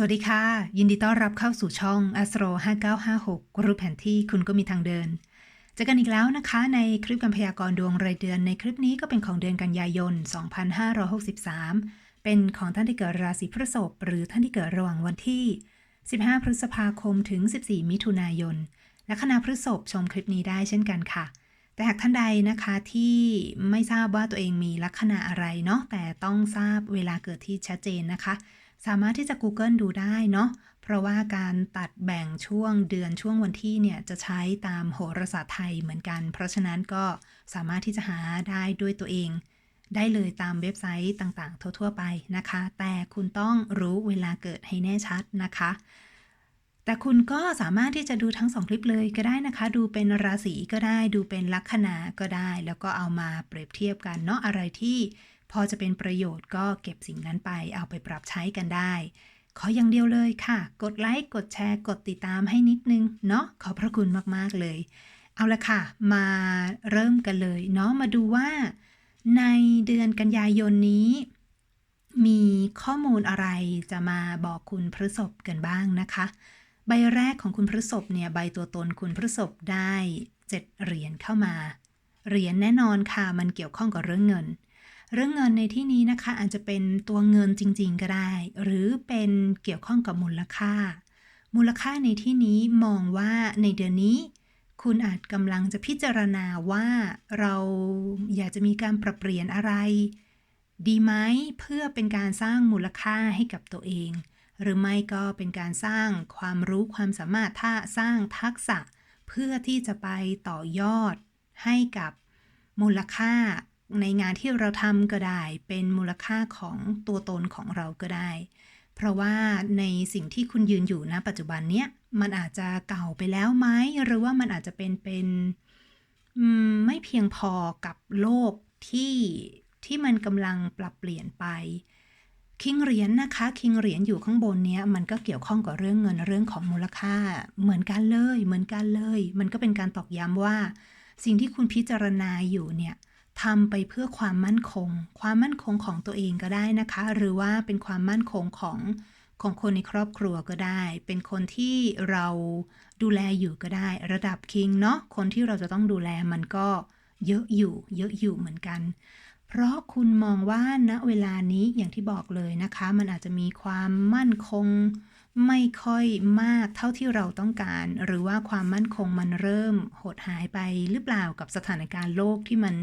สวัสดีค่ะ ยินดีต้อนรับเข้าสู่ช่อง Astro 5956 รูปแผนที่คุณก็มีทางเดินเจอกันอีกแล้วนะคะ ในคลิปการพยากรณ์ดวงรายเดือนในคลิปนี้ก็เป็นของเดือนกันยายน 2563 เป็นของท่านที่เกิดราศีพฤษภหรือท่านที่เกิดระหว่างวันที่ 15 พฤษภาคมถึง 14 มิถุนายน และคณะพฤษภชมคลิปนี้ได้เช่นกันค่ะ แต่หากท่านใดนะคะที่ไม่ทราบว่าตัวเองมีลัคนาอะไรเนาะแต่ต้องทราบเวลาเกิดที่ชัดเจนนะคะ สามารถที่จะ Google ดูได้เนาะเพราะว่าการตัดแบ่งช่วงเดือนช่วงวันที่เนี่ยจะใช้ตามโหราศาสตร์ไทยเหมือนกัน เพราะฉะนั้นก็สามารถที่จะหาได้ด้วยตัวเอง ได้เลยตามเว็บไซต์ต่างๆ ทั่ว ๆ ไปนะคะ แต่คุณต้องรู้เวลาเกิดให้แน่ชัดนะคะแต่คุณก็สามารถที่จะดูทั้งสองคลิปเลยก็ได้นะคะ ดูเป็นราศีก็ได้ ดูเป็นลัคนาก็ได้ แล้วก็เอามาเปรียบเทียบกันเนาะอะไรที่ พอจะเป็นประโยชน์ก็เก็บสิ่งนั้นไปเอาไปปรับใช้กันได้ ขออย่างเดียวเลยค่ะ กดไลค์ กดแชร์ กดติดตามให้นิดนึง เนาะขอบพระคุณมากๆเลย เอาละค่ะ มาเริ่มกันเลยเนาะมาดูว่าในเดือนกันยายนนี้ มีข้อมูลอะไรจะมาบอกคุณพฤษภกันบ้างนะคะ ใบแรกของคุณพฤษภเนี่ยใบตัวตนคุณพฤษภได้เจ็ดเหรียญเข้ามา เหรียญแน่นอนค่ะ มันเกี่ยวข้องกับเรื่องเงิน เรื่องเงินในที่นี้นะคะ อาจจะเป็นตัวเงินจริง ๆ ก็ได้ หรือเป็นเกี่ยวข้องกับมูลค่า มูลค่าในที่นี้มองว่าในเดือนนี้ คุณอาจกำลังจะพิจารณาว่าเราอยากจะมีการปรับเปลี่ยนอะไร ดีไหมเพื่อเป็นการสร้างมูลค่าให้กับตัวเอง หรือไม่ก็เป็นการสร้างความรู้ความสามารถถ้าสร้างทักษะ เพื่อที่จะไปต่อยอดให้กับมูลค่า ในงานที่เราทำก็ได้ เป็นมูลค่าของตัวตนของเราก็ได้ เพราะว่าในสิ่งที่คุณยืนอยู่ณปัจจุบันเนี้ยมันอาจจะเก่าไปแล้วไหมหรือว่ามันอาจจะเป็นเป็นไม่เพียงพอกับโลกที่ที่มันกำลังปรับเปลี่ยนไป คิงเหรียญนะคะ คิงเหรียญอยู่ข้างบนเนี้ยมันก็เกี่ยวข้องกับเรื่องเงินเรื่องของมูลค่า เหมือนกันเลย เหมือนกันเลย มันก็เป็นการตอกย้ำว่า สิ่งที่คุณพิจารณาอยู่เนี่ย ทำไปเพื่อความมั่นคง ความมั่นคงของตัวเองก็ได้นะคะ หรือว่าเป็นความมั่นคงของของคนในครอบครัวก็ได้ เป็นคนที่เราดูแลอยู่ก็ได้ ระดับคิงเนาะ คนที่เราจะต้องดูแลมันก็เยอะอยู่ เยอะอยู่เหมือนกัน เพราะคุณมองว่าณเวลานี้อย่างที่บอกเลยนะคะ มันอาจจะมีความมั่นคง ไม่ค่อยมากเท่าที่เราต้องการ หรือว่าความมั่นคงมันเริ่มหดหายไปหรือเปล่ากับสถานการณ์โลกที่มัน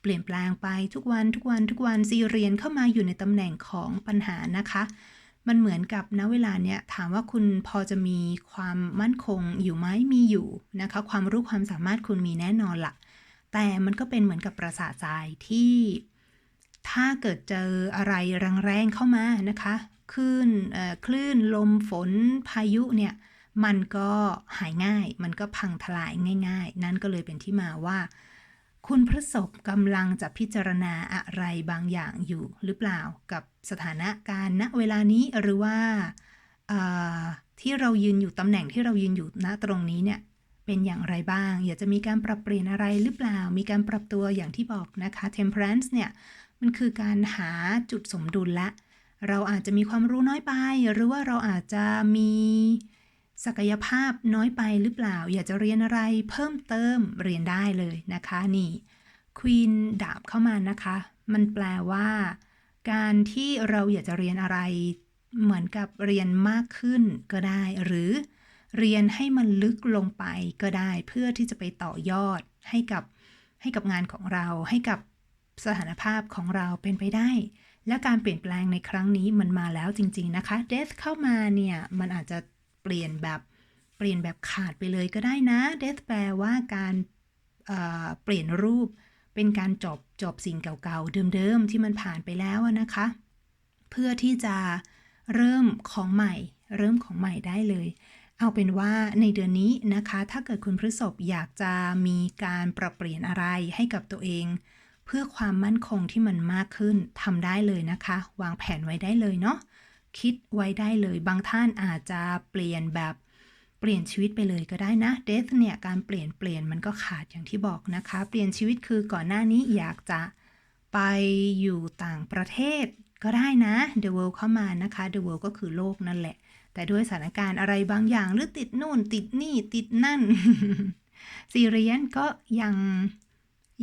เปลี่ยนแปลงไปทุกวันทุกวันทุกวันซีเรียนเข้ามาอยู่ในตำแหน่งของปัญหานะคะมันเหมือนกับณเวลาเนี้ยถามว่าคุณพอจะมีความมั่นคงอยู่ไหมมีอยู่นะคะ ความรู้ความสามารถคุณมีแน่นอนละ่ะ แต่มันก็เป็นเหมือนกับประสาททรายที่ ถ้าเกิดเจออะไรแรงๆเข้ามานะคะ คลื่นคลื่นลมฝนพายุเนี่ยมันก็หายง่าย มันก็พังทลายง่าย ๆ นั่นก็เลยเป็นที่มาว่า คุณพฤษภกำลังจะพิจารณาอะไรบางอย่างอยู่หรือเปล่ากับสถานการณ์ณเวลานี้หรือว่าที่เรายืนอยู่ตำแหน่งที่เรายืนอยู่ณตรงนี้เนี่ยเป็นอย่างไรบ้าง อยากจะมีการปรับเปลี่ยนอะไรหรือเปล่า มีการปรับตัวอย่างที่บอกนะคะ temperance เนี่ย มันคือการหาจุดสมดุลละ เราอาจจะมีความรู้น้อยไป หรือว่าเราอาจจะมีศักยภาพน้อยไปหรือเปล่า อยากจะเรียนอะไรเพิ่มเติมเรียนได้เลยนะคะนี่ควีนดาบเข้ามานะคะ มันแปลว่า การที่เราอยากจะเรียนอะไร เหมือนกับเรียนมากขึ้นก็ได้ หรือเรียนให้มันลึกลงไปก็ได้ เพื่อที่จะไปต่อยอดให้กับให้กับงานของเรา ให้กับสถานภาพของเราเป็นไปได้ และการเปลี่ยนแปลงในครั้งนี้มันมาแล้วจริง ๆนะคะ death เข้ามาเนี่ยมันอาจจะเปลี่ยนแบบเปลี่ยนแบบขาดไปเลยก็ได้นะ death แปลว่าการเเปลี่ยนรูป เป็นการจบจบสิ่งเก่าๆ เดิมๆ ที่มันผ่านไปแล้วนะคะ เพื่อที่จะเริ่มของใหม่ เริ่มของใหม่ได้เลย เอาเป็นว่าในเดือนนี้นะคะ ถ้าเกิดคุณพฤษภอยากจะมีการปรับเปลี่ยนอะไรให้กับตัวเอง เพื่อความมั่นคงที่มันมากขึ้นทำได้เลยนะคะ วางแผนไว้ได้เลยเนาะคิดไว้ได้เลยบางท่านอาจจะเปลี่ยนแบบเปลี่ยนชีวิตไปเลยก็ได้นะ death เนี่ยการเปลี่ยนเปลี่ยนมันก็ขาดอย่างที่บอกนะคะ เปลี่ยนชีวิตคือก่อนหน้านี้อยากจะไปอยู่ต่างประเทศก็ได้นะ the world เข้ามานะคะ the world ก็คือโลกนั่นแหละ แต่ด้วยสถานการณ์อะไรบางอย่างหรือติดนู่น ติดนี่ติดนั่นซีเรียนก็ยัง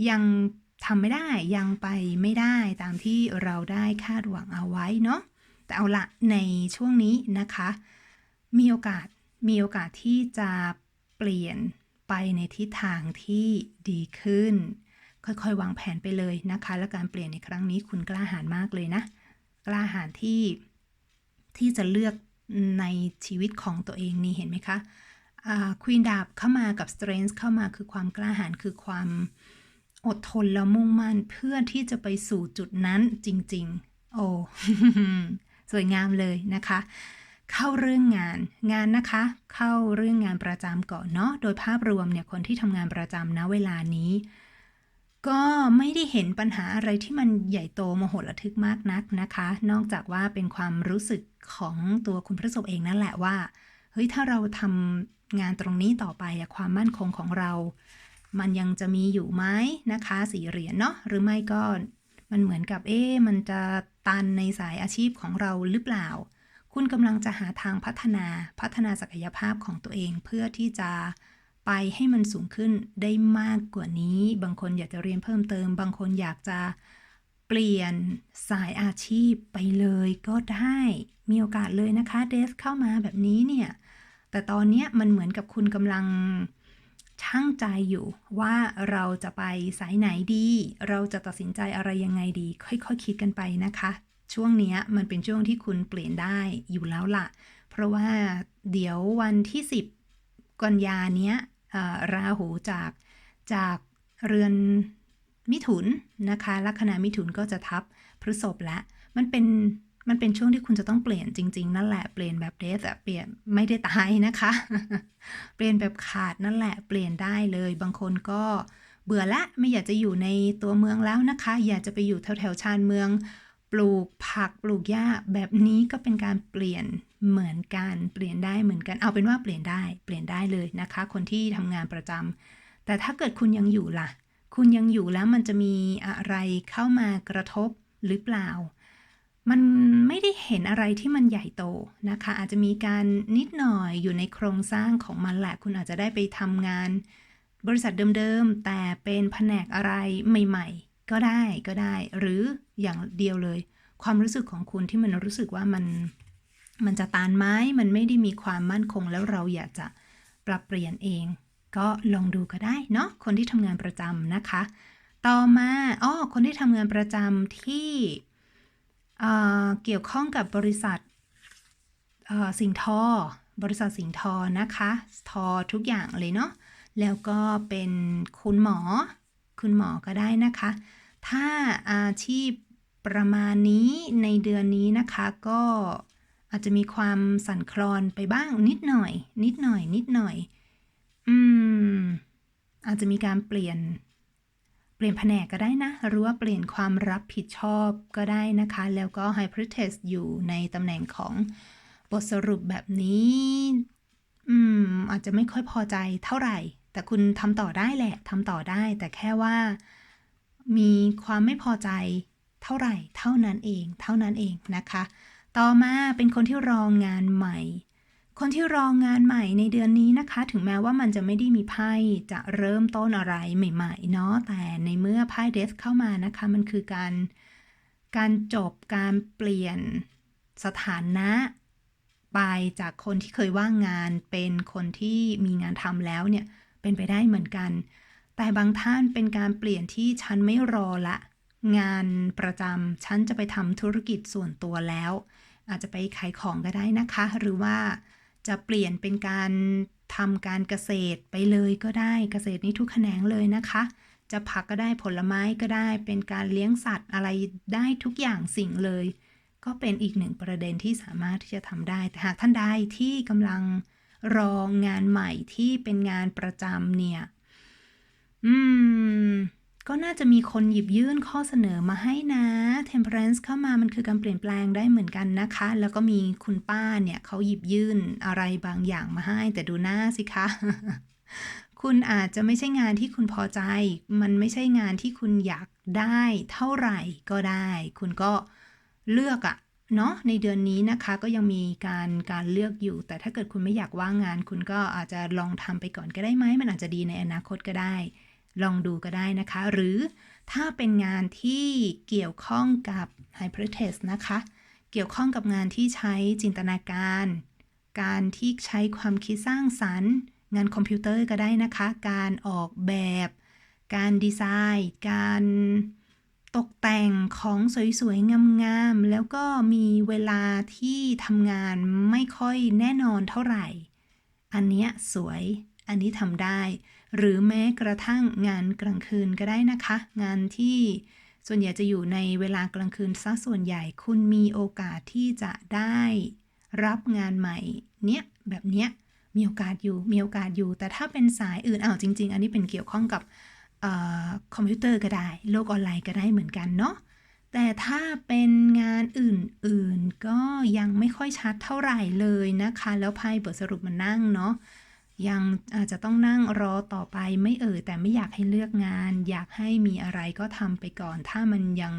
ยัง ทำไม่ได้ยังไปไม่ได้ตามที่เราได้คาดหวังเอาไว้เนาะแต่เอาละในช่วงนี้นะคะ มีโอกาสมีโอกาสที่จะเปลี่ยนไปในทิศทางที่ดีขึ้น ค่อยๆ วางแผนไปเลยนะคะ และการเปลี่ยนในครั้งนี้คุณกล้าหาญมากเลยนะ กล้าหาญที่ที่จะเลือกในชีวิตของตัวเองนี่เห็นไหมคะควีนดาบเข้ามากับ strength เข้ามาคือความกล้าหาญคือความ อดทนแล้วมุ่งมั่นเพื่อที่จะไปสู่จุดนั้นจริง ๆ โอ้สวยงามเลยนะคะ เข้าเรื่องงานงานนะคะ เข้าเรื่องงานประจำก่อนเนาะโดยภาพรวมเนี่ยคนที่ทำงานประจำนะเวลานี้ ก็ไม่ได้เห็นปัญหาอะไรที่มันใหญ่โตมโหฬารทึกมากนักนะคะ นอกจากว่าเป็นความรู้สึกของตัวคุณพระศพเองนั่นแหละว่าเฮ้ยถ้าเราทำงานตรงนี้ต่อไปความมั่นคงของเรา มันยังจะมีอยู่ไหมนะคะสีเหรียญเนาะหรือไม่ก็มันเหมือนกับเอ๊มันจะตันในสายอาชีพของเราหรือเปล่า คุณกำลังจะหาทางพัฒนาพัฒนาศักยภาพของตัวเองเพื่อที่จะไปให้มันสูงขึ้นได้มากกว่านี้ บางคนอยากจะเรียนเพิ่มเติม บางคนอยากจะเปลี่ยนสายอาชีพไปเลยก็ได้ มีโอกาสเลยนะคะเดฟเข้ามาแบบนี้เนี่ย แต่ตอนนี้มันเหมือนกับคุณกำลัง ช่างใจอยู่ว่าเราจะไปสายไหนดี เราจะตัดสินใจอะไรยังไงดี ค่อยๆคคิดกันไปนะคะ ช่วงนี้มันเป็นช่วงที่คุณเปลี่ยนได้อยู่แล้วล่ะ เพราะว่าเดี๋ยววันที่ 10 กันยาเนี้ยราหูจากจากเรือนมิถุนนะคะลัคนามิถุนก็จะทับพฤษภและ มันเป็น มันเป็นช่วงที่คุณจะต้องเปลี่ยนจริง ๆ นั่นแหละ เปลี่ยนแบบเดสอะเปลี่ยนไม่ได้ตายนะคะ เปลี่ยนแบบขาดนั่นแหละ เปลี่ยนได้เลย บางคนก็เบื่อละไม่อยากจะอยู่ในตัวเมืองแล้วนะคะ อยากจะไปอยู่แถวแถวชานเมือง ปลูกผักปลูกหญ้าแบบนี้ก็เป็นการเปลี่ยนเหมือนกันเปลี่ยนได้เหมือนกัน เอาเป็นว่าเปลี่ยนได้เปลี่ยนได้เลยนะคะ คนที่ทำงานประจำแต่ถ้าเกิดคุณยังอยู่ล่ะ คุณยังอยู่แล้วมันจะมีอะไรเข้ามากระทบหรือเปล่า มันไม่ได้เห็นอะไรที่มันใหญ่โตนะคะ อาจจะมีการนิดหน่อยอยู่ในโครงสร้างของมันแหละ คุณอาจจะได้ไปทำงาน บริษัทเดิมๆ แต่เป็นแผนกอะไรใหม่ ๆ ก็ได้ก็ได้ หรืออย่างเดียวเลย ความรู้สึกของคุณที่มันรู้สึกว่ามันมันจะตานไม้มันไม่ได้มีความมั่นคง แล้วเราอยากจะปรับเปลี่ยนเอง ก็ลองดูก็ได้เนาะคนที่ทำงานประจำนะคะ ต่อมาอ้อคนที่ทำงานประจำที่ เกี่ยวข้องกับบริษัทสิงทอบริษัทสิงทอนะคะทอทุกอย่างเลยเนาะแล้วก็เป็นคุณหมอ คุณหมอก็ได้นะคะ ถ้าอาชีพประมาณนี้ในเดือนนี้นะคะก็อาจจะมีความสั่นคลอนไปบ้างนิดหน่อย นิดหน่อย นิดหน่อย อืม อาจจะมีการเปลี่ยน ปลี่ยนแผนกก็ได้นะ หรือว่าเปลี่ยนความรับผิดชอบก็ได้นะคะ แล้วก็ h y p e r t e s t อยู่ในตำแหน่งของบทสรุปแบบนี้ อืม อาจจะไม่ค่อยพอใจเท่าไหร่ แต่คุณทำต่อได้แหละทำต่อได้ แต่แค่ว่า มีความไม่พอใจเท่าไหร่ เท่านั้นเอง เท่านั้นเองนะคะ ต่อมาเป็นคนที่รองงานใหม่ คนที่รองานใหม่ในเดือนนี้นะคะ ถึงแม้ว่ามันจะไม่ได้มีไพ่จะเริ่มต้นอะไรใหม่ๆเนาะแต่ในเมื่อไพ่เดสเข้ามานะคะ มันคือการการจบการเปลี่ยนสถานะไปจากคนที่เคยว่างงานเป็นคนที่มีงานทำแล้วเนี่ย เป็นไปได้เหมือนกัน แต่บางท่านเป็นการเปลี่ยนที่ฉันไม่รอละ งานประจำฉันจะไปทำธุรกิจส่วนตัวแล้ว อาจจะไปขายของก็ได้นะคะ หรือว่า จะเปลี่ยนเป็นการทำการเกษตรไปเลยก็ได้เกษตรนี้ทุกแขนงเลยนะคะ จะผักก็ได้ผลไม้ก็ได้ เป็นการเลี้ยงสัตว์อะไรได้ทุกอย่างสิ่งเลย ก็เป็นอีกหนึ่งประเด็นที่สามารถที่จะทำได้แต่หากท่านใดที่กำลังรองงานใหม่ที่เป็นงานประจำเนี่ย อืม ก็น่าจะมีคนหยิบยื่นข้อเสนอมาให้นะ temperance เข้ามามันคือการเปลี่ยนแปลงได้เหมือนกันนะคะ แล้วก็มีคุณป้าเนี่ยเขาหยิบยื่นอะไรบางอย่างมาให้ แต่ดูหน้าสิคะ คุณอาจจะไม่ใช่งานที่คุณพอใจ มันไม่ใช่งานที่คุณอยากได้เท่าไหร่ก็ได้ คุณก็เลือกอะเนาะในเดือนนี้นะคะก็ยังมีการการเลือกอยู่ แต่ถ้าเกิดคุณไม่อยากว่างงาน คุณก็อาจจะลองทำไปก่อนก็ได้ไหมมันอาจจะดีในอนาคตก็ได้ ลองดูก็ได้นะคะ หรือถ้าเป็นงานที่เกี่ยวข้องกับ h y p e r t e s t นะคะ เกี่ยวข้องกับงานที่ใช้จินตนาการ การที่ใช้ความคิดสร้างสรรค์ งานคอมพิวเตอร์ก็ได้นะคะ การออกแบบ การดีไซน์ การตกแต่งของสวย ๆ งามๆ แล้วก็มีเวลาที่ทำงานไม่ค่อยแน่นอนเท่าไหร่ อันเนี้ยสวย อันนี้ทำได้ หรือแม้กระทั่งงานกลางคืนก็ได้นะคะ งานที่ส่วนใหญ่จะอยู่ในเวลากลางคืนซะส่วนใหญ่คุณมีโอกาสที่จะได้รับงานใหม่ เนี้ยแบบเนี้ยมีโอกาสอยู่มีโอกาสอยู่ แต่ถ้าเป็นสายอื่นอ้าวจริง ๆ อันนี้เป็นเกี่ยวข้องกับออคอมพิวเตอร์ก็ได้ โลกออนไลน์ก็ได้เหมือนกันเนาะแต่ถ้าเป็นงานอื่น ๆ ก็ยังไม่ค่อยชัดเท่าไหร่เลยนะคะ แล้วไพ่บทสรุปมานั่งเนาะ ยังอาจจะต้องนั่งรอต่อไปไม่เอ่ยแต่ไม่อยากให้เลือกงาน อยากให้มีอะไรก็ทำไปก่อน ถ้ามันยัง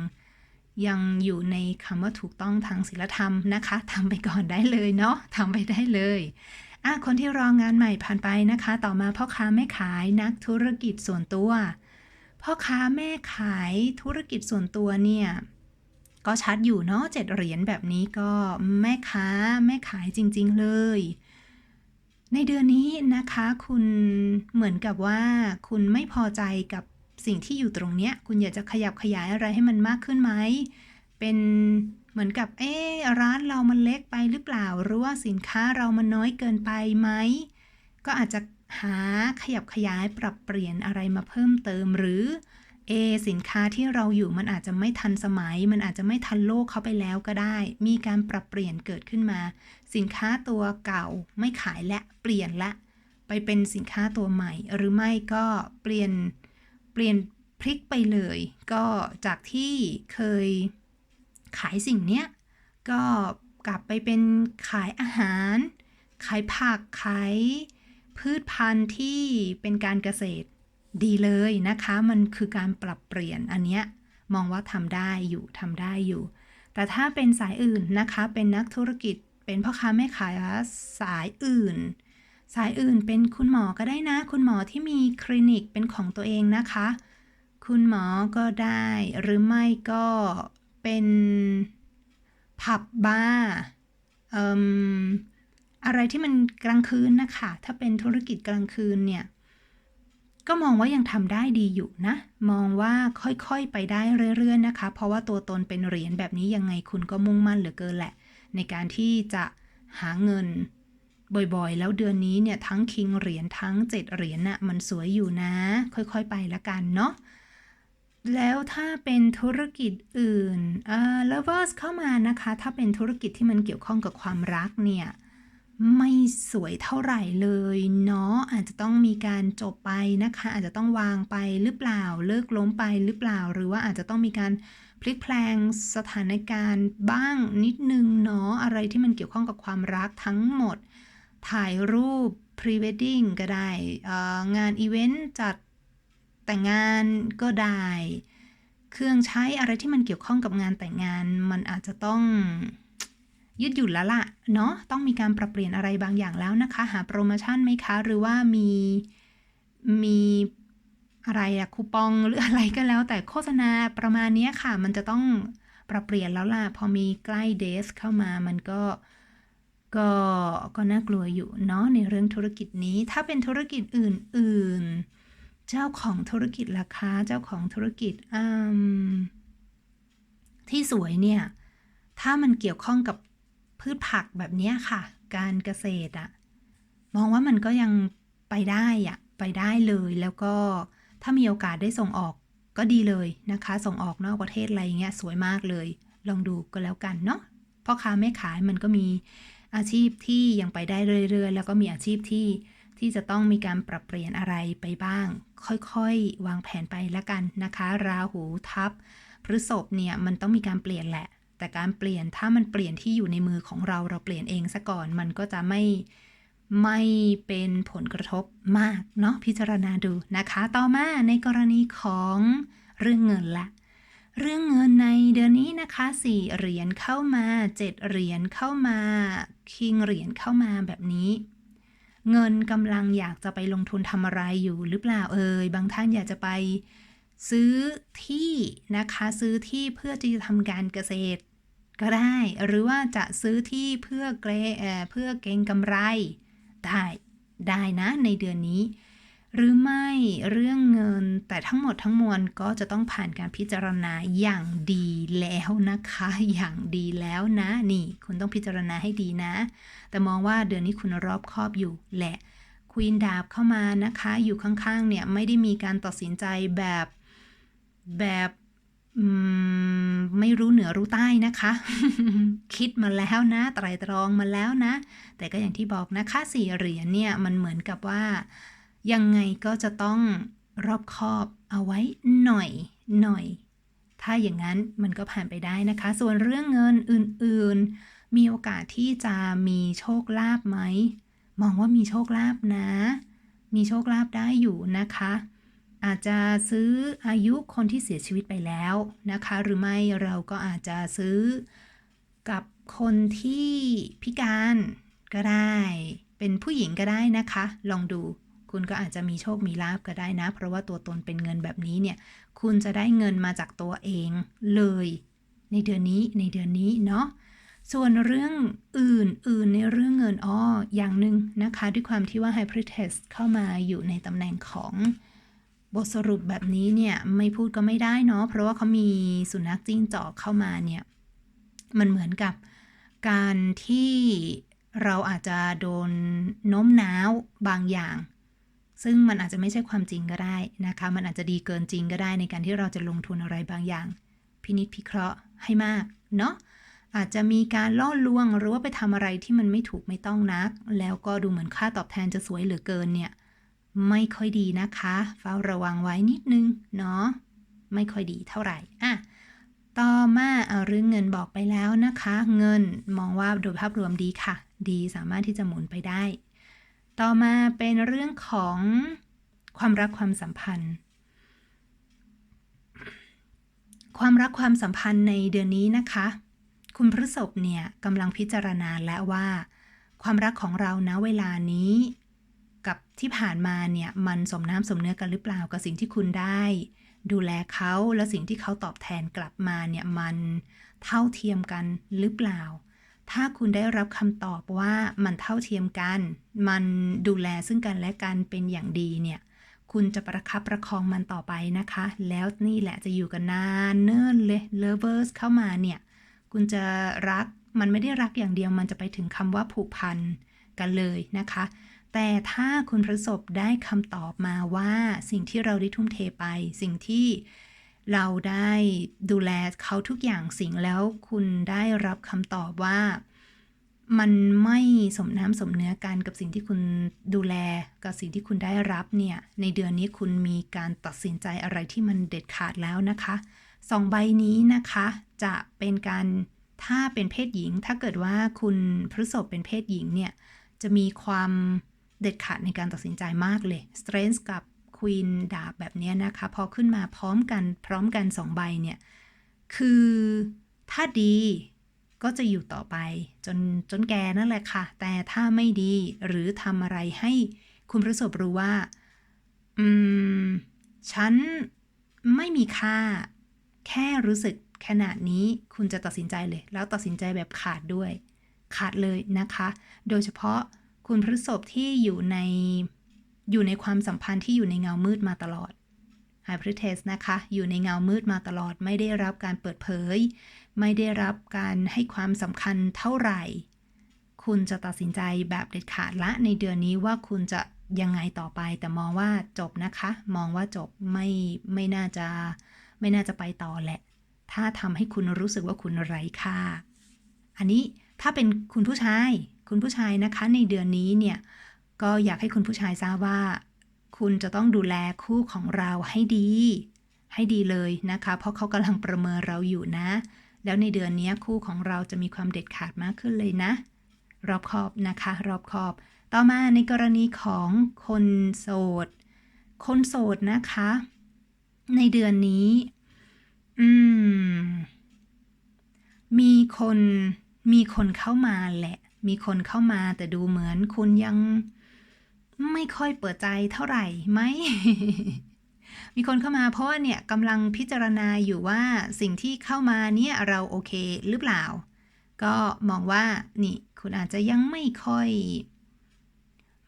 ยังอยู่ในคำว่าถูกต้องทางศีลธรรมนะคะทำไปก่อนได้เลยเนาะทำไปได้เลยอะคนที่รองานใหม่ผ่านไปนะคะ ต่อมาพ่อค้าแม่ขายนักธุรกิจส่วนตัว พ่อค้าแม่ขายธุรกิจส่วนตัวเนี่ยก็ชัดอยู่เนาะเจ็ดเหรียญแบบนี้ก็แม่ค้าแม่ขายจริง ๆ เลย ในเดือนนี้นะคะคุณเหมือนกับว่าคุณไม่พอใจกับสิ่งที่อยู่ตรงเนี้ย คุณอยากจะขยับขยายอะไรให้มันมากขึ้นไหม เป็นเหมือนกับเอ๊ร้านเรามันเล็กไปหรือเปล่า หรือว่าสินค้าเรามันน้อยเกินไปไหม ก็อาจจะหาขยับขยายปรับเปลี่ยนอะไรมาเพิ่มเติมหรือเอสินค้าที่เราอยู่มันอาจจะไม่ทันสมัย มันอาจจะไม่ทันโลกเข้าไปแล้วก็ได้ มีการปรับเปลี่ยนเกิดขึ้นมา สินค้าตัวเก่าไม่ขายและเปลี่ยนละ ไปเป็นสินค้าตัวใหม่ หรือไม่ก็เปลี่ยนเปลี่ยนพลิกไปเลย ก็จากที่เคยขายสิ่งเนี้ยก็กลับไปเป็นขายอาหาร ขายผัก ขายพืชพันธุ์ที่เป็นการเกษตรดีเลยนะคะ มันคือการปรับเปลี่ยนอันเนี้ยมองว่าทำได้อยู่ทำได้อยู่ แต่ถ้าเป็นสายอื่นนะคะ เป็นนักธุรกิจ เป็นพ่อค้าแม่ขายสายอื่น สายอื่นเป็นคุณหมอก็ได้นะ คุณหมอที่มีคลินิกเป็นของตัวเองนะคะ คุณหมอก็ได้หรือไม่ก็เป็นผับบาร์อะไรที่มันกลางคืนนะคะ ถ้าเป็นธุรกิจกลางคืนเนี่ย ก็มองว่ายังทำได้ดีอยู่นะ มองว่าค่อยๆไปได้เรื่อยๆนะคะ เพราะว่าตัวตนเป็นเหรียญแบบนี้ยังไงคุณก็มุ่งมั่นเหลือเกินแหละ ในการที่จะหาเงินบ่อยๆ แล้วเดือนนี้เนี่ยทั้งคิงเหรียญทั้งเจ็ดเหรียญน่ะมันสวยอยู่นะ ค่อยๆไปละกันเนาะแล้วถ้าเป็นธุรกิจอื่นเอ่อ lovers เข้ามานะคะ ถ้าเป็นธุรกิจที่มันเกี่ยวข้องกับความรักเนี่ยไม่สวยเท่าไหร่เลยเนาะอาจจะต้องมีการจบไปนะคะ อาจจะต้องวางไปหรือเปล่าเลิกล้มไปหรือเปล่า หรือว่าอาจจะต้องมีการ พลิกแพลงสถานการณ์บ้างนิดนึงเนาะอะไรที่มันเกี่ยวข้องกับความรักทั้งหมด ถ่ายรูป pre wedding ก็ได้งานอีเวนต์จัดแต่งงานก็ได้ เครื่องใช้อะไรที่มันเกี่ยวข้องกับงานแต่งงาน มันอาจจะต้องยืดหยุ่นแล้วล่ะเนาะต้องมีการปรับเปลี่ยนอะไรบางอย่างแล้วนะคะ หาโปรโมชั่นไหมคะ หรือว่ามีมี อะไรอะคูปองหรืออะไรก็แล้ว แต่โฆษณาประมาณนี้ค่ะ มันจะต้องปรับเปลี่ยนแล้วล่ะ พอมีใกล้เดสเข้ามามันก็ก็ก็น่ากลัวอยู่เนาะในเรื่องธุรกิจนี้ ถ้าเป็นธุรกิจอื่น ๆ เจ้าของธุรกิจราคาเจ้าของธุรกิจที่สวยเนี่ย ถ้ามันเกี่ยวข้องกับพืชผักแบบนี้ค่ะ การเกษตรอะมองว่ามันก็ยังไปได้อะไปได้เลยแล้วก็ ถ้ามีโอกาสได้ส่งออกก็ดีเลยนะคะ ส่งออกนอกประเทศอะไรเงี้ยสวยมากเลย ลองดูก็แล้วกันเนาะพ่อค้าแม่ขายมันก็มีอาชีพที่ยังไปได้เรื่อยๆ แล้วก็มีอาชีพที่ที่จะต้องมีการปรับเปลี่ยนอะไรไปบ้าง ค่อยๆ วางแผนไปแล้วกันนะคะ ราหูทับพฤษภเนี่ยมันต้องมีการเปลี่ยนแหละ แต่การเปลี่ยนถ้ามันเปลี่ยนที่อยู่ในมือของเราเราเปลี่ยนเองซะก่อนมันก็จะไม่ ไม่เป็นผลกระทบมากเนาะพิจารณาดูนะคะ ต่อมาในกรณีของเรื่องเงินละ เรื่องเงินในเดือนนี้นะคะสี่เหรียญเข้ามาเจ็ดเหรียญเข้ามาคิงเหรียญเข้ามาแบบนี้ เงินกำลังอยากจะไปลงทุนทำอะไรอยู่หรือเปล่าเอ่ยบางท่านอยากจะไปซื้อที่นะคะซื้อที่เพื่อที่จะทำการเกษตร ก็ได้ หรือว่าจะซื้อที่เพื่อเกเพื่อเก็งกำไร ได้ได้นะในเดือนนี้ หรือไม่เรื่องเงินแต่ทั้งหมดทั้งมวลก็จะต้องผ่านการพิจารณาอย่างดีแล้วนะคะ อย่างดีแล้วนะนี่ คุณต้องพิจารณาให้ดีนะ แต่มองว่าเดือนนี้คุณรอบคอบอยู่แหละควีนดาบเข้ามานะคะ อยู่ข้างๆเนี่ยไม่ได้มีการตัดสินใจแบบแบบ ไม่รู้เหนือรู้ใต้นะคะ คิดมาแล้วนะไตรตรองมาแล้วนะ แต่ก็อย่างที่บอกนะคะสี่เหรียญเนี่ยมันเหมือนกับว่า ยังไงก็จะต้องรอบคอบเอาไว้หน่อยหน่อย ถ้าอย่างนั้นมันก็ผ่านไปได้นะคะ ส่วนเรื่องเงินอื่นๆ มีโอกาสที่จะมีโชคลาภไหม มองว่ามีโชคลาภนะ มีโชคลาภได้อยู่นะคะ อาจจะซื้ออายุคนที่เสียชีวิตไปแล้วนะคะ หรือไม่เราก็อาจจะซื้อกับคนที่พิการก็ได้ เป็นผู้หญิงก็ได้นะคะ ลองดูคุณก็อาจจะมีโชคมีลาบก็ได้นะ เพราะว่าตัวตนเป็นเงินแบบนี้เนี่ย คุณจะได้เงินมาจากตัวเองเลย ในเดือนนี้ในเดือนนี้เนาะส่วนเรื่องอื่นอื่นในเรื่องเงินอ้ออย่างหนึ่งนะคะ ด้วยความที่ว่า h y p r i t e s เข้ามาอยู่ในตำแหน่งของ บทสรุปแบบนี้เนี่ยไม่พูดก็ไม่ได้เนาะเพราะว่าเขามีสุนัขจิ้งจอกเข้ามาเนี่ยมันเหมือนกับการที่เราอาจจะโดนโน้มน้าวบางอย่าง ซึ่งมันอาจจะไม่ใช่ความจริงก็ได้นะคะ มันอาจจะดีเกินจริงก็ได้ในการที่เราจะลงทุนอะไรบางอย่าง พินิจพิเคราะห์ให้มากเนาะอาจจะมีการล่อลวงหรือว่าไปทำอะไรที่มันไม่ถูกไม่ต้องนัก แล้วก็ดูเหมือนค่าตอบแทนจะสวยเหลือเกินเนี่ย ไม่ค่อยดีนะคะ เฝ้าระวังไว้นิดนึงเนาะไม่ค่อยดีเท่าไหร่อะต่อมาเอาเรื่องเงินบอกไปแล้วนะคะ เงินมองว่าโดยภาพรวมดีค่ะ ดีสามารถที่จะหมุนไปได้ ต่อมาเป็นเรื่องของความรักความสัมพันธ์ ความรักความสัมพันธ์ในเดือนนี้นะคะ คุณพฤษภเนี่ยกำลังพิจารณาและว่า ความรักของเรานะเวลานี้ ที่ผ่านมาเนี่ยมันสมน้ำสมเนื้อกันหรือเปล่ากับสิ่งที่คุณได้ ดูแลเขาและสิ่งที่เขาตอบแทนกลับมาเนี่ยมันเท่าเทียมกันหรือเปล่า ถ้าคุณได้รับคำตอบว่ามันเท่าเทียมกัน มันดูแลซึ่งกันและกันเป็นอย่างดีเนี่ยคุณจะประคับประคองมันต่อไปนะคะ แล้วนี่แหละจะอยู่กันนานเนิ่นเลย lovers เข้ามาเนี่ย คุณจะรักมันไม่ได้รักอย่างเดียวมันจะไปถึงคำว่าผูกพันกันเลยนะคะ แต่ถ้าคุณประสบได้คำตอบมาว่าสิ่งที่เราได้ทุ่มเทไป สิ่งที่เราได้ดูแลเขาทุกอย่างสิ่งแล้วคุณได้รับคำตอบว่ามันไม่สมน้ำสมเนื้อกันกับสิ่งที่คุณดูแลกับสิ่งที่คุณได้รับเนี่ย ในเดือนนี้คุณมีการตัดสินใจอะไรที่มันเด็ดขาดแล้วนะคะสองใบนี้นะคะ จะเป็นการถ้าเป็นเพศหญิง ถ้าเกิดว่าคุณพฤษภเป็นเพศหญิงเนี่ย จะมีความ เด็ดขาดในการตัดสินใจมากเลย Strength กับ Queen ดาบแบบนี้นะคะ พอขึ้นมาพร้อมกันพร้อมกันสองใบเนี่ย คือถ้าดีก็จะอยู่ต่อไป จนจนแกนั่นแหละค่ะ แต่ถ้าไม่ดีหรือทำอะไรให้คุณพฤษภรู้ว่า อืม ฉันไม่มีค่า แค่รู้สึกขนาดนี้คุณจะตัดสินใจเลย แล้วตัดสินใจแบบขาดด้วย ขาดเลยนะคะ โดยเฉพาะ คุณพฤษภที่อยู่ในอยู่ในความสัมพันธ์ที่อยู่ในเงามืดมาตลอดไฮพริเทสนะคะ อยู่ในเงามืดมาตลอด ไม่ได้รับการเปิดเผย ไม่ได้รับการให้ความสำคัญเท่าไหร่ คุณจะตัดสินใจแบบเด็ดขาดละในเดือนนี้ว่าคุณจะยังไงต่อไป แต่มองว่าจบนะคะ มองว่าจบไม่ไม่น่าจะไม่น่าจะไปต่อแหละ ถ้าทำให้คุณรู้สึกว่าคุณไร้ค่า อันนี้ถ้าเป็นคุณผู้ชาย คุณผู้ชายนะคะในเดือนนี้เนี่ยก็อยากให้คุณผู้ชายทราบว่า คุณจะต้องดูแลคู่ของเราให้ดี ให้ดีเลยนะคะ เพราะเขากำลังประเมินเราอยู่นะ แล้วในเดือนนี้คู่ของเราจะมีความเด็ดขาดมากขึ้นเลยนะ รอบขอบนะคะ รอบขอบ ต่อมาในกรณีของคนโสด คนโสดนะคะ ในเดือนนี้ อืม มีคนมีคนเข้ามาแหละ มีคนเข้ามาแต่ดูเหมือนคุณยังไม่ค่อยเปิดใจเท่าไหร่ไหม มีคนเข้ามาเพราะว่าเนี่ยกำลังพิจารณาอยู่ว่าสิ่งที่เข้ามาเนี่ยเราโอเคหรือเปล่า ก็มองว่านี่คุณอาจจะยังไม่ค่อย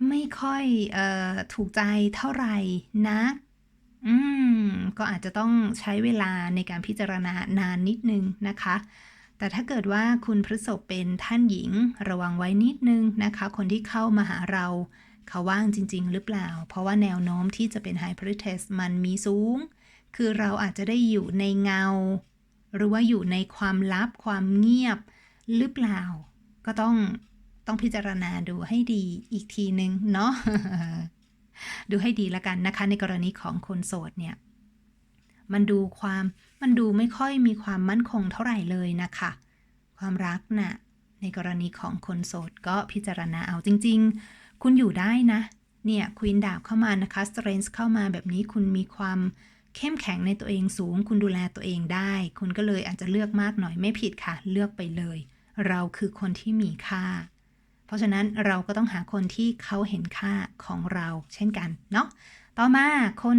ไม่ค่อยเอ่อถูกใจเท่าไหร่นะอืม ก็อาจจะต้องใช้เวลาในการพิจารณานานนิดนึงนะคะ แต่ถ้าเกิดว่าคุณพฤษภเป็นท่านหญิง ระวังไว้นิดนึงนะคะ คนที่เข้ามาหาเราเขาว่างจริง ๆ หรือเปล่า เพราะว่าแนวโน้มที่จะเป็นไฮ p r i t e s มันมีสูง คือเราอาจจะได้อยู่ในเงา หรือว่าอยู่ในความลับความเงียบหรือเปล่า ก็ต้องต้องพิจารณาดูให้ดีอีกทีนึงเนาะดูให้ดีละกันนะคะ ในกรณีของคนโสดเนี่ย มันดูความ มันดูไม่ค่อยมีความมั่นคงเท่าไหร่เลยนะคะ ความรักน่ะในกรณีของคนโสดก็พิจารณาเอาจริง ๆ คุณอยู่ได้นะ เนี่ยควีนดาบเข้ามานะคะสเตรนส์เข้ามาแบบนี้คุณมีความเข้มแข็งในตัวเองสูง คุณดูแลตัวเองได้ คุณก็เลยอาจจะเลือกมากหน่อยไม่ผิดค่ะ เลือกไปเลย เราคือคนที่มีค่า เพราะฉะนั้นเราก็ต้องหาคนที่เขาเห็นค่าของเรา เช่นกันเนาะต่อมาคน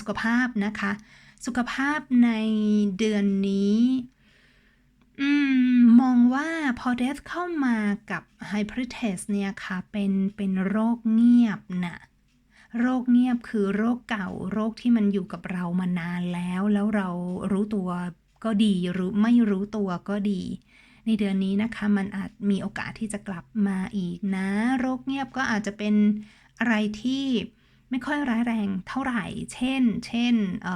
สุขภาพนะคะ สุขภาพในเดือนนี้อืมมองว่าพอเดฟเข้ามากับ h y p e r t e s เนี่ยค่ะ เป็นเป็นโรคเงียบน่ะโรคเงียบคือโรคเก่าโรคที่มันอยู่กับเรามานานแล้ว แล้วเรารู้ตัวก็ดีหรือไม่รู้ตัวก็ดี ในเดือนนี้นะคะมันอาจมีโอกาสที่จะกลับมาอีกนะ โรคเงียบก็อาจจะเป็นอะไรที่ไม่ค่อยร้ายแรงเท่าไหร่ เช่น เช่นเ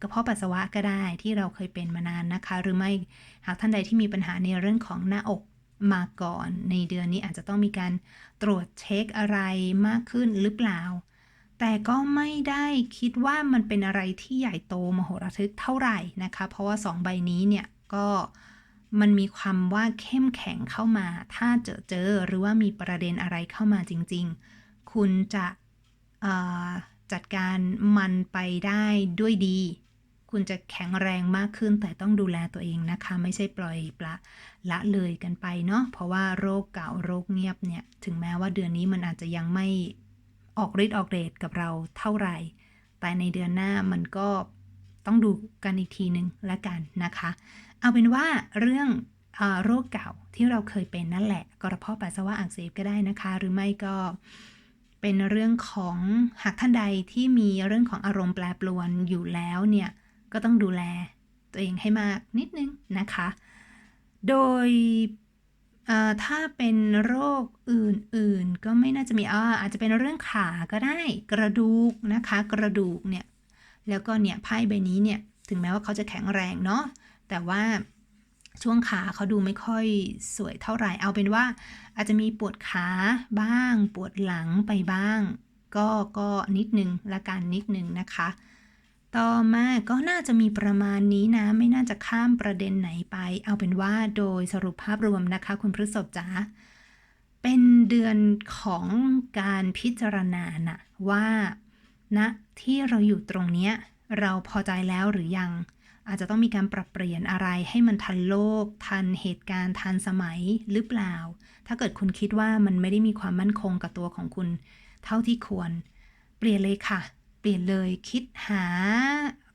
กระเพาะปัสสาวะก็ได้ที่เราเคยเป็นมานานนะคะ หรือไม่หากท่านใดที่มีปัญหาในเรื่องของหน้าอกมาก่อน ในเดือนนี้อาจจะต้องมีการตรวจเช็คอะไรมากขึ้นหรือเปล่า แต่ก็ไม่ได้คิดว่ามันเป็นอะไรที่ใหญ่โตมโหฬารทึกเท่าไหร่นะคะ เพราะว่าสองใบนี้เนี่ยก็มันมีความว่าเข้มแข็งเข้ามา ถ้าเจอเจอหรือว่ามีประเด็นอะไรเข้ามาจริง ๆ คุณจะจัดการมันไปได้ด้วยดี คุณจะแข็งแรงมากขึ้น แต่ต้องดูแลตัวเองนะคะ ไม่ใช่ปล่อยปละละเลยกันไปเนาะเพราะว่าโรคเก่าโรคเงียบเนี่ย ถึงแม้ว่าเดือนนี้มันอาจจะยังไม่ออกฤทธิ์ออกเดชกับเราเท่าไหร่ แต่ในเดือนหน้ามันก็ต้องดูกันอีกทีหนึ่งละกันนะคะ เอาเป็นว่าเรื่องอโรคเก่าที่เราเคยเป็นนั่นแหละ กระเพาะปัสสาวะอักเสบก็ได้นะคะ หรือไม่ก็เป็นเรื่องของหากท่านใดที่มีเรื่องของอารมณ์แปรปรวนอยู่แล้วเนี่ย ก็ต้องดูแลตัวเองให้มากนิดนึงนะคะ โดยถ้าเป็นโรคอื่นๆ ก็ไม่น่าจะมีอ่าอาจจะเป็นเรื่องขาก็ได้กระดูกนะคะ กระดูกเนี่ย แล้วก็เนี่ยไพ่ใบนี้เนี่ย ถึงแม้ว่าเขาจะแข็งแรงเนาะแต่ว่าช่วงขาเขาดูไม่ค่อยสวยเท่าไหร่ เอาเป็นว่าอาจจะมีปวดขาบ้าง ปวดหลังไปบ้าง ก็ก็นิดนึงละกันนิดนึงนะคะ ต่อมาก็น่าจะมีประมาณนี้นะ ไม่น่าจะข้ามประเด็นไหนไป เอาเป็นว่าโดยสรุปภาพรวมนะคะ คุณพฤษภจ๋าเป็นเดือนของการพิจารณานะว่าณนะที่เราอยู่ตรงเนี้ยเราพอใจแล้วหรือยัง อาจจะต้องมีการปรับเปลี่ยนอะไรให้มันทันโลก ทันเหตุการณ์ทันสมัยหรือเปล่า ถ้าเกิดคุณคิดว่ามันไม่ได้มีความมั่นคงกับตัวของคุณ เท่าที่ควร เปลี่ยนเลยค่ะ ปลี่ยนเลยคิดหา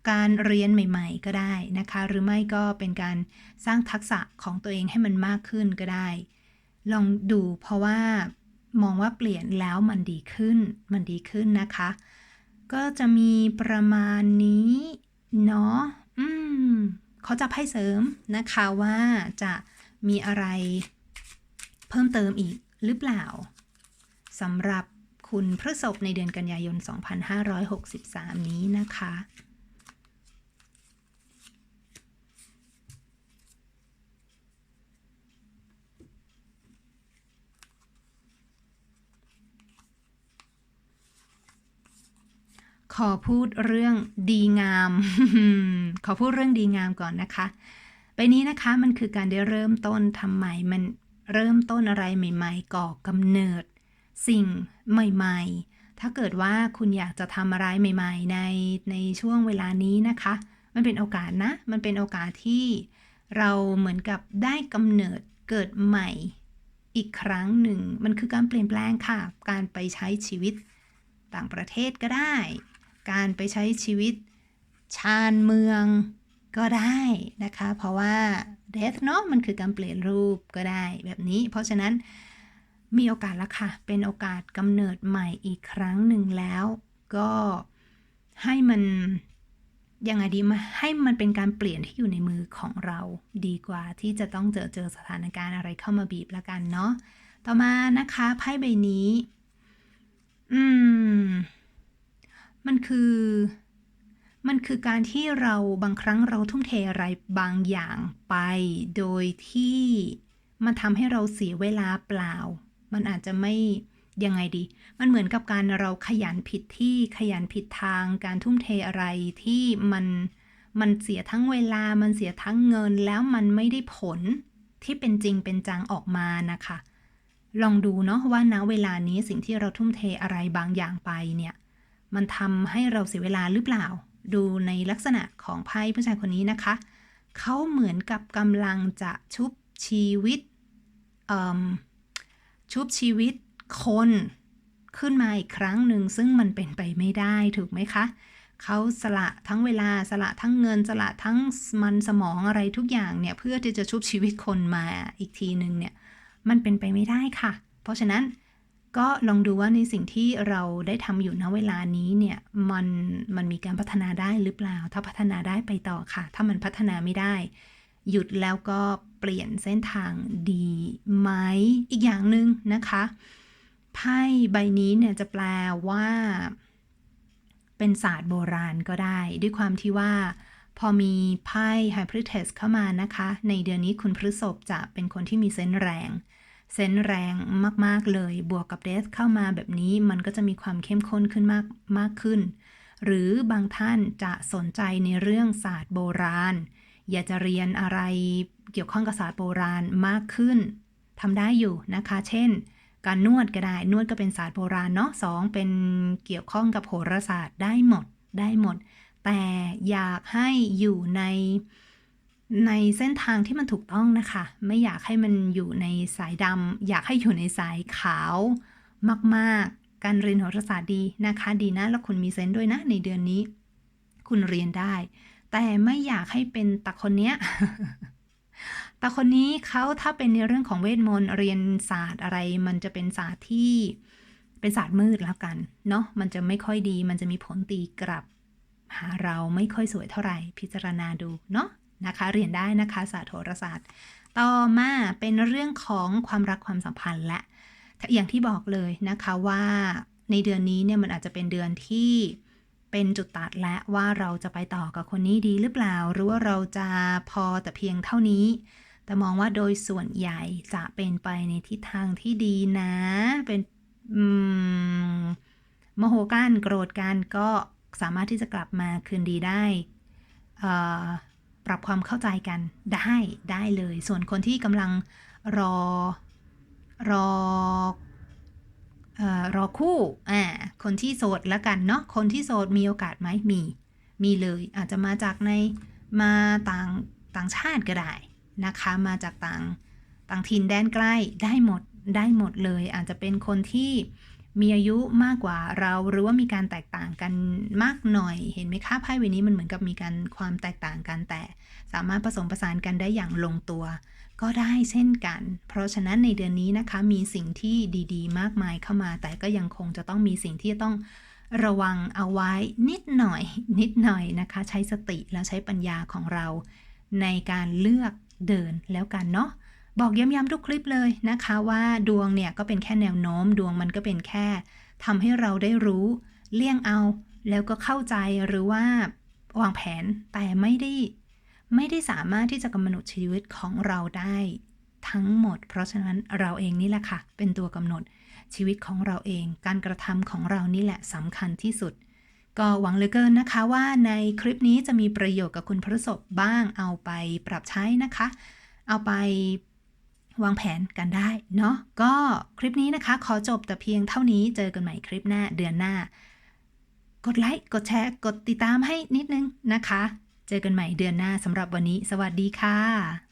การเรียนใหม่ ๆ ก็ได้นะคะ หรือไม่ก็เป็นการสร้างทักษะของตัวเองให้มันมากขึ้นก็ได้ ลองดูเพราะว่ามองว่าเปลี่ยนแล้วมันดีขึ้น มันดีขึ้นนะคะ ก็จะมีประมาณนี้เนาะอืมเขาจะไพ่เสริมนะคะว่าจะมีอะไรเพิ่มเติมอีกหรือเปล่าสำหรับ คุณพฤษภในเดือนกันยายน 2563 นี้นะคะ ขอพูดเรื่องดีงาม ขอพูดเรื่องดีงามก่อนนะคะใบนี้นะคะมันคือการได้เริ่มต้นทำใหม่มันเริ่มต้นอะไรใหม่ ๆ ก่อกำเนิด สิ่งใหม่ ๆ ถ้าเกิดว่าคุณอยากจะทำอะไรใหม่ ๆ ในในช่วงเวลานี้นะคะ มันเป็นโอกาสนะ มันเป็นโอกาสที่เราเหมือนกับได้กำเนิดเกิดใหม่อีกครั้งหนึ่ง มันคือการเปลี่ยนแปลงค่ะ การไปใช้ชีวิตต่างประเทศก็ได้ การไปใช้ชีวิตชานเมืองก็ได้นะคะ เพราะว่า death เนาะมันคือการเปลี่ยนรูปก็ได้แบบนี้ เพราะฉะนั้น มีโอกาสแล้วค่ะ เป็นโอกาสกำเนิดใหม่อีกครั้งหนึ่งแล้ว ก็ให้มันยังไงดีมาให้มันเป็นการเปลี่ยนที่อยู่ในมือของเราดีกว่าที่จะต้องเจอเจอสถานการณ์อะไรเข้ามาบีบแล้วกันเนาะต่อมานะคะไพ่ใบนี้ อืม มันคือ มันคือการที่เราบางครั้งเราทุ่มเทอะไรบางอย่างไป โดยที่มันทำให้เราเสียเวลาเปล่า มันอาจจะไม่ยังไงดี มันเหมือนกับการเราขยันผิดที่ขยันผิดทาง การทุ่มเทอะไรที่มันมันเสียทั้งเวลา มันเสียทั้งเงิน แล้วมันไม่ได้ผลที่เป็นจริงเป็นจังออกมานะคะ ลองดูเนาะว่าณเวลานี้สิ่งที่เราทุ่มเทอะไรบางอย่างไปเนี่ย มันทำให้เราเสียเวลาหรือเปล่า ดูในลักษณะของไพ่ผู้ชายคนนี้นะคะ เขาเหมือนกับกำลังจะชุบชีวิต ชุบชีวิตคนขึ้นมาอีกครั้งหนึ่งซึ่งมันเป็นไปไม่ได้ถูกไหมคะ เขาสละทั้งเวลาสละทั้งเงินสละทั้งมันสมองอะไรทุกอย่างเนี่ยเพื่อที่จะชุบชีวิตคนมาอีกทีหนึ่งเนี่ยมันเป็นไปไม่ได้ค่ะ เพราะฉะนั้นก็ลองดูว่าในสิ่งที่เราได้ทำอยู่ณเวลานี้เนี่ยมันมันมีการพัฒนาได้หรือเปล่า ถ้าพัฒนาได้ไปต่อค่ะ ถ้ามันพัฒนาไม่ได้ หยุดแล้วก็เปลี่ยนเส้นทางดีไหม อีกอย่างหนึ่งนะคะ ไพ่ใบนี้เนี่ยจะแปลว่า เป็นศาสตร์โบราณก็ได้ ด้วยความที่ว่า พอมีไพ่ไฮพริเทสเข้ามานะคะ ในเดือนนี้คุณพฤษภจะเป็นคนที่มีเซนแรงเซนแรงมาก ๆ เลย บวกกับเดสเข้ามาแบบนี้มันก็จะมีความเข้มข้นขึ้นมากมากขึ้น หรือบางท่านจะสนใจในเรื่องศาสตร์โบราณ อยากจะเรียนอะไรเกี่ยวข้องกับศาสตร์โบราณมากขึ้นทำได้อยู่นะคะ เช่น การนวดก็ได้ นวดก็เป็นศาสตร์โบราณเนาะสองเป็นเกี่ยวข้องกับโหราศาสตร์ได้หมดได้หมด แต่อยากให้อยู่ในในเส้นทางที่มันถูกต้องนะคะ ไม่อยากให้มันอยู่ในสายดำอยากให้อยู่ในสายขาวมากๆ การเรียนโหราศาสตร์ดีนะคะ ดีนะ แล้วคุณมีเซนต์ด้วยนะในเดือนนี้ คุณเรียนได้ แต่ไม่อยากให้เป็นตะคนเนี้ยต่คนนี้เขาถ้าเป็นในเรื่องของเวทมนต์เรียนศาสตร์อะไร มันจะเป็นศาสตร์ที่เป็นศาสตร์มืดแล้วกันเนาะมันจะไม่ค่อยดี มันจะมีผลตีกลับ หาเราไม่ค่อยสวยเท่าไหร่ พิจารณาดูเนาะนะคะ เรียนได้นะคะศาสตร์โหราศาสตร์ ต่อมาเป็นเรื่องของความรักความสัมพันธ์และ อย่างที่บอกเลยนะคะว่าในเดือนนี้เนี่ยมันอาจจะเป็นเดือนที่ เป็นจุดตัดและว่าเราจะไปต่อกับคนนี้ดีหรือเปล่า หรือว่าเราจะพอแต่เพียงเท่านี้ แต่มองว่าโดยส่วนใหญ่จะเป็นไปในทิศทางที่ดีนะ เป็นมโหกันโกรธกันก็สามารถที่จะกลับมาคืนดีได้ปรับความเข้าใจกันได้ได้เลย ส่วนคนที่กำลังรอรอ รอคู่อ่าคนที่โสดแล้วกันเนาะคนที่โสดมีโอกาสไหมมี มีเลยอาจจะมาจากในมาต่างต่างชาติก็ได้นะคะ มาจากต่างต่างถิ่นแดนใกล้ได้หมดได้หมดเลย อาจจะเป็นคนที่มีอายุมากกว่าเราหรือว่ามีการแตกต่างกันมากหน่อย เห็นไหมคะไพ่ใบนี้มันเหมือนกับมีการความแตกต่างกันแต่ สามารถผสมผสานกันได้อย่างลงตัว ก็ได้เช่นกัน เพราะฉะนั้นในเดือนนี้นะคะมีสิ่งที่ดีๆ มากมายเข้ามา แต่ก็ยังคงจะต้องมีสิ่งที่ต้องระวังเอาไว้นิดหน่อย นิดหน่อยนะคะ ใช้สติแล้วใช้ปัญญาของเรา ในการเลือกเดินแล้วกันเนาะบอกย้ำๆทุกคลิปเลยนะคะว่าดวงเนี่ยก็เป็นแค่แนวโน้มดวงมันก็เป็นแค่ทำให้เราได้รู้ เลี่ยงเอาแล้วก็เข้าใจหรือว่าวางแผนแต่ไม่ได้ ไม่ได้สามารถที่จะกำหนดชีวิตของเราได้ทั้งหมด เพราะฉะนั้นเราเองนี่แหละค่ะ เป็นตัวกำหนดชีวิตของเราเอง การกระทำของเรานี่แหละสำคัญที่สุด ก็หวังเหลือเกินนะคะว่าในคลิปนี้จะมีประโยชน์กับคุณพระศพบ้างเอาไปปรับใช้นะคะ เอาไปวางแผนกันได้เนาะก็คลิปนี้นะคะ ขอจบแต่เพียงเท่านี้เจอกันใหม่คลิปหน้าเดือนหน้า กดไลค์กดแชร์ กดติดตามให้นิดนึงนะคะ เจอกันใหม่เดือนหน้าสำหรับวันนี้ สวัสดีค่ะ